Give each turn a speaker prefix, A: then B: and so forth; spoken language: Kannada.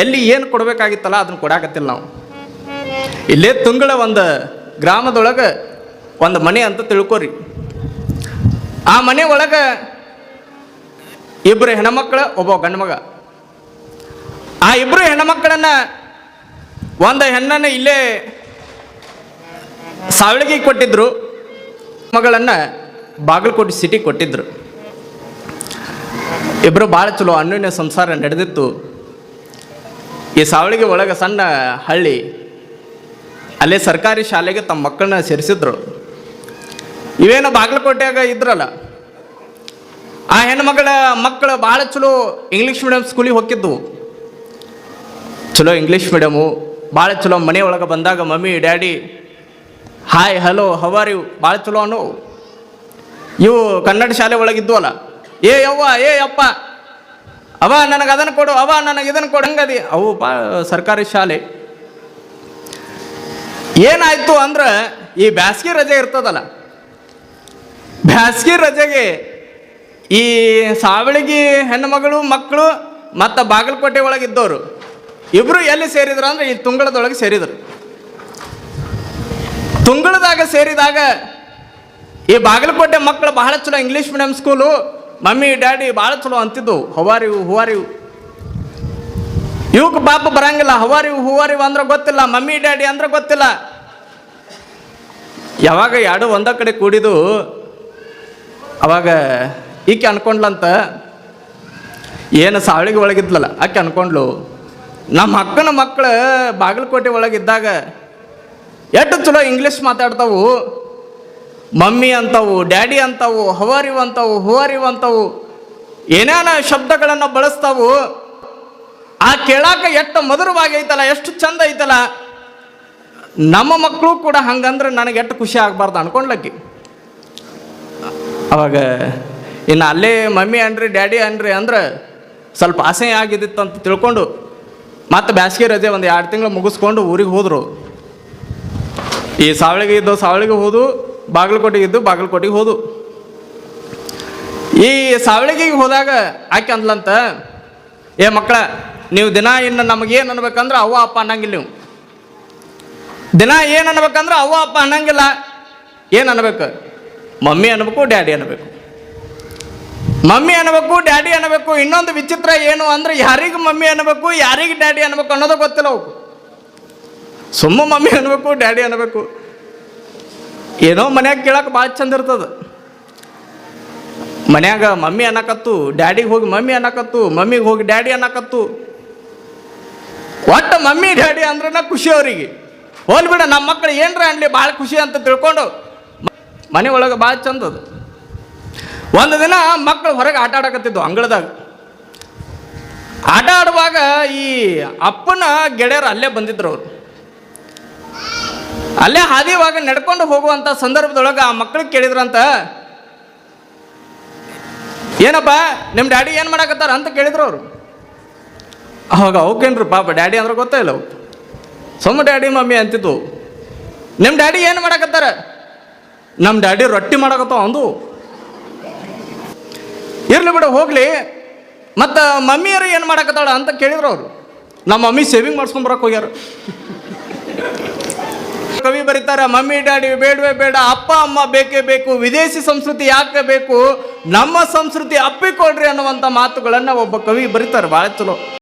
A: ಎಲ್ಲಿ ಏನು ಕೊಡಬೇಕಾಗಿತ್ತಲ್ಲ ಅದನ್ನು ಕೊಡಾಕತ್ತಿಲ್ಲ ನಾವು. ಇಲ್ಲೇ ತುಂಗಳ ಒಂದು ಗ್ರಾಮದೊಳಗೆ ಒಂದು ಮನೆ ಅಂತ ತಿಳ್ಕೊರಿ. ಆ ಮನೆ ಒಳಗೆ ಇಬ್ಬರು ಹೆಣ್ಮಕ್ಳು, ಒಬ್ಬ ಗಂಡ್ಮಗ ಆ ಇಬ್ಬರು ಹೆಣ್ಮಕ್ಳನ್ನು ಒಂದು ಹೆಣ್ಣನ್ನು ಇಲ್ಲೇ ಸಾವಳಿಗೆ ಕೊಟ್ಟಿದ್ರು, ಮಗಳನ್ನು ಬಾಗಲಕೋಟೆ ಸಿಟಿ ಕೊಟ್ಟಿದ್ರು. ಇಬ್ಬರು ಭಾಳ ಚಲೋ ಅನ್ಯೋನ್ಯ ಸಂಸಾರ ನಡೆದಿತ್ತು. ಈ ಸಾವಳಿಗೆ ಒಳಗೆ ಸಣ್ಣ ಹಳ್ಳಿ. ಅಲ್ಲೇ ಸರ್ಕಾರಿ ಶಾಲೆಗೆ ತಮ್ಮ ಮಕ್ಕಳನ್ನ ಸೇರಿಸಿದ್ರು. ಇವೇನು ಬಾಗಲಕೋಟೆಯಾಗ ಇದ್ರಲ್ಲ, ಆ ಹೆಣ್ಮಗಳ ಮಕ್ಕಳು ಭಾಳ ಚಲೋ ಇಂಗ್ಲೀಷ್ ಮೀಡಿಯಮ್ ಸ್ಕೂಲಿಗೆ ಹೋಗಿದ್ವು. ಚಲೋ ಇಂಗ್ಲೀಷ್ ಮೀಡಿಯಮು ಭಾಳ ಚಲೋ ಮನೆ ಒಳಗೆ ಬಂದಾಗ mummy, daddy hi hello how are you ಭಾಳ ಚಲೋ ಅನು ಇವು ಕನ್ನಡ ಶಾಲೆ ಒಳಗಿದ್ವಲ್ಲ, ಏ ಯವ್ವ, ಏ ಅಪ್ಪ ಅವ ನನಗೆ ಅದನ್ನು ಕೊಡು ಅವ ನನಗೆ ಇದನ್ನು ಕೊಡು, ಹಂಗದಿ. ಅವು ಪಾ ಸರ್ಕಾರಿ ಶಾಲೆ. ಏನಾಯ್ತು ಅಂದ್ರೆ, ಈ ಬ್ಯಾಸ್ಗಿ ರಜೆ ಇರ್ತದಲ್ಲ, ಬ್ಯಾಸ್ಗಿ ರಜೆಗೆ ಈ ಸಾವಳಿಗಿ ಹೆಣ್ಣುಮಗಳು, ಮಕ್ಕಳು, ಮತ್ತು ಬಾಗಲಕೋಟೆ ಒಳಗಿದ್ದವರು ಇಬ್ಬರು ಎಲ್ಲಿ ಸೇರಿದ್ರು ಅಂದ್ರೆ ಈ ತುಂಗಳದೊಳಗೆ ಸೇರಿದರು. ತುಂಗಳದಾಗ ಸೇರಿದಾಗ ಈ ಬಾಗಲಕೋಟೆ ಮಕ್ಕಳು ಬಹಳ ಚಲೋ English medium school mummy, daddy ಭಾಳ ಚಲೋ ಅಂತಿದ್ದು. ಹವಾರಿವು, ಹೂವಾರಿವು. ಇವಕ್ಕೆ ಪಾಪ ಬರಂಗಿಲ್ಲ. ಹವಾರಿವು, ಹೂವಾರಿವು ಅಂದ್ರೆ ಗೊತ್ತಿಲ್ಲ. ಮಮ್ಮಿ, ಡ್ಯಾಡಿ ಅಂದ್ರೆ ಗೊತ್ತಿಲ್ಲ. ಯಾವಾಗ ಎರಡು ಒಂದ ಕಡೆ ಕೂಡಿದು, ಅವಾಗ ಈಕೆ ಅನ್ಕೊಂಡ್ಲಂತ, ಏನು ಸಾವಳಿಗೆ ಒಳಗಿದ್ಲಲ್ಲ, ಆಕೆ ಅನ್ಕೊಂಡ್ಲು, ನಮ್ಮ ಅಕ್ಕನ ಮಕ್ಕಳು ಬಾಗಲಕೋಟೆ ಒಳಗಿದ್ದಾಗ, ಎಷ್ಟು ಚಲೋ ಇಂಗ್ಲೀಷ್ ಮಾತಾಡ್ತಾವು. ಮಮ್ಮಿ ಅಂತವು ಡ್ಯಾಡಿ ಅಂತವು ಹವರಿವಂತವು ಅಂತವು ಹುವಾರಿವ್ ಅಂತವು ಏನೇನ ಶಬ್ದಗಳನ್ನು ಬಳಸ್ತಾವು, ಆ ಕೇಳಾಕ ಎಷ್ಟು ಮಧುರವಾಗಿ ಐತಲ್ಲ ಎಷ್ಟು ಚಂದ ಐತಲ್ಲ. ನಮ್ಮ ಮಕ್ಕಳು ಕೂಡ ಹಂಗಂದ್ರೆ ನನಗೆ ಎಷ್ಟು ಖುಷಿ ಆಗಬಾರ್ದು ಅನ್ಕೊಂಡ್ಲಕ್ಕಿ. ಅವಾಗ, ಇನ್ನು ಅಲ್ಲೇ ಮಮ್ಮಿ ಅನ್ರಿ, ಡ್ಯಾಡಿ ಅನ್ರಿ ಅಂದ್ರೆ ಸ್ವಲ್ಪ ಆಸೆ ಆಗಿದ್ದಿತ್ತು ಅಂತ ತಿಳ್ಕೊಂಡು ಮತ್ತೆ ಬ್ಯಾಸಿಗೆ ರಜೆ ಒಂದು ಎರಡು ತಿಂಗಳು ಮುಗಿಸ್ಕೊಂಡು ಊರಿಗೆ ಹೋದರು. ಈ ಸಾವಳಿಗೆ ಇದ್ದು ಸಾವಳಿಗೆ ಹೋದು ಬಾಗಲಕೋಟೆಗೆ ಇದ್ದು ಬಾಗಲಕೋಟೆಗೆ ಹೋದು. ಈ ಸಾವಳಿಗೆಗೆ ಹೋದಾಗ ಆಕೆ ಅಂದ್ಲಂತ, ಏ ಮಕ್ಕಳ, ನೀವು ದಿನ ಇನ್ನು ನಮಗೇನು ಅನ್ಬೇಕಂದ್ರೆ ಅವ್ವ, ಅಪ್ಪ ಅನ್ನಂಗಿಲ್ಲ ನೀವು. ದಿನ ಏನು ಅನ್ಬೇಕಂದ್ರೆ ಅವ್ವ, ಅಪ್ಪ ಅನ್ನಂಗಿಲ್ಲ. ಏನು ಅನ್ಬೇಕು? ಮಮ್ಮಿ ಅನ್ಬೇಕು, ಡ್ಯಾಡಿ ಅನ್ಬೇಕು. ಮಮ್ಮಿ ಅನ್ಬೇಕು, ಡ್ಯಾಡಿ ಅನ್ಬೇಕು, ಇನ್ನೊಂದು ವಿಚಿತ್ರ ಏನು ಅಂದ್ರೆ ಯಾರಿಗೆ ಮಮ್ಮಿ ಅನ್ಬೇಕು, ಯಾರಿಗೆ ಡ್ಯಾಡಿ ಅನ್ಬೇಕು ಅನ್ನೋದು ಗೊತ್ತಿಲ್ಲ ಅವು ಸುಮ್ಮ ಮಮ್ಮಿ ಅನ್ಬೇಕು, ಡ್ಯಾಡಿ ಅನ್ಬೇಕು. ಏನೋ ಮನ್ಯಾಗ ಕೇಳಕ್ಕೆ ಭಾಳ ಚಂದ ಇರ್ತದ. ಮನ್ಯಾಗ ಮಮ್ಮಿ ಅನ್ನಕತ್ತು, ಡ್ಯಾಡಿಗೆ ಹೋಗಿ ಮಮ್ಮಿ ಅನ್ನಕತ್ತು, ಮಮ್ಮಿಗೆ ಹೋಗಿ ಡ್ಯಾಡಿ ಅನ್ನಕತ್ತು. ಒಟ್ಟು ಮಮ್ಮಿ, ಡ್ಯಾಡಿ ಅಂದ್ರೆ ಖುಷಿ ಅವರಿಗೆ. ಹೋಲ್ ಬಿಡ ನಮ್ಮ ಮಕ್ಕಳು ಏನರ ಅನ್ಲಿ ಭಾಳ ಖುಷಿ ಅಂತ ತಿಳ್ಕೊಂಡು ಮನೆ ಒಳಗೆ ಭಾಳ ಚಂದ ಅದು. ಒಂದು ದಿನ ಮಕ್ಕಳು ಹೊರಗೆ ಆಟ ಆಡಕತ್ತಿದ್ದು ಅಂಗಳದಾಗ. ಆಟ ಆಡುವಾಗ ಈ ಅಪ್ಪನ ಗೆಳೆಯರು ಅಲ್ಲೇ ಬಂದಿದ್ರು ಅವರು. ಅಲ್ಲೇ ಹಾದಿವಾಗ ನಡ್ಕೊಂಡು ಹೋಗುವಂಥ ಸಂದರ್ಭದೊಳಗೆ ಆ ಮಕ್ಕಳಿಗೆ ಕೇಳಿದ್ರಂತ? ಏನಪ್ಪ ನಿಮ್ಮ ಡ್ಯಾಡಿ ಏನು ಮಾಡಾಕತ್ತಾರ ಅಂತ ಕೇಳಿದ್ರು ಅವರು. ಅವಾಗ ಅವಕ್ಕೇನ್ರಿ ಪಾಪ ಡ್ಯಾಡಿ ಅಂದ್ರೆ ಗೊತ್ತೇ ಇಲ್ಲ ಸೊಮ್ಮ ಡ್ಯಾಡಿ ಮಮ್ಮಿ ಅಂತಿದ್ದು. ನಿಮ್ಮ ಡ್ಯಾಡಿ ಏನು ಮಾಡಕತ್ತಾರ? ನಮ್ಮ ಡ್ಯಾಡಿ ರೊಟ್ಟಿ ಮಾಡಕತ್ತಾವ ಅಂದು. ಇರ್ಲಿ ಬಿಡು, ಹೋಗ್ಲಿ. ಮತ್ತು ಮಮ್ಮಿಯರು ಏನು ಮಾಡಕತ್ತಾಳ ಅಂತ ಕೇಳಿದ್ರು ಅವರು. ನಮ್ಮ ಮಮ್ಮಿ ಸೇವಿಂಗ್ ಮಾಡ್ಸ್ಕೊಂಬರಕ್ಕೆ ಹೋಗ್ಯಾರ. ಕವಿ ಬರೀತಾರೆ, ಮಮ್ಮಿ, ಡ್ಯಾಡಿ, ಬೇಡವೇ ಬೇಡ, ಅಪ್ಪ, ಅಮ್ಮ ಬೇಕೇ ಬೇಕು, ವಿದೇಶಿ ಸಂಸ್ಕೃತಿ ಯಾಕೆ ಬೇಕು, ನಮ್ಮ ಸಂಸ್ಕೃತಿ ಅಪ್ಪಿಕೊಡ್ರಿ ಅನ್ನುವಂಥ ಮಾತುಗಳನ್ನು ಒಬ್ಬ ಕವಿ ಬರೀತಾರೆ. ಭಾಳ ಚಲೋ.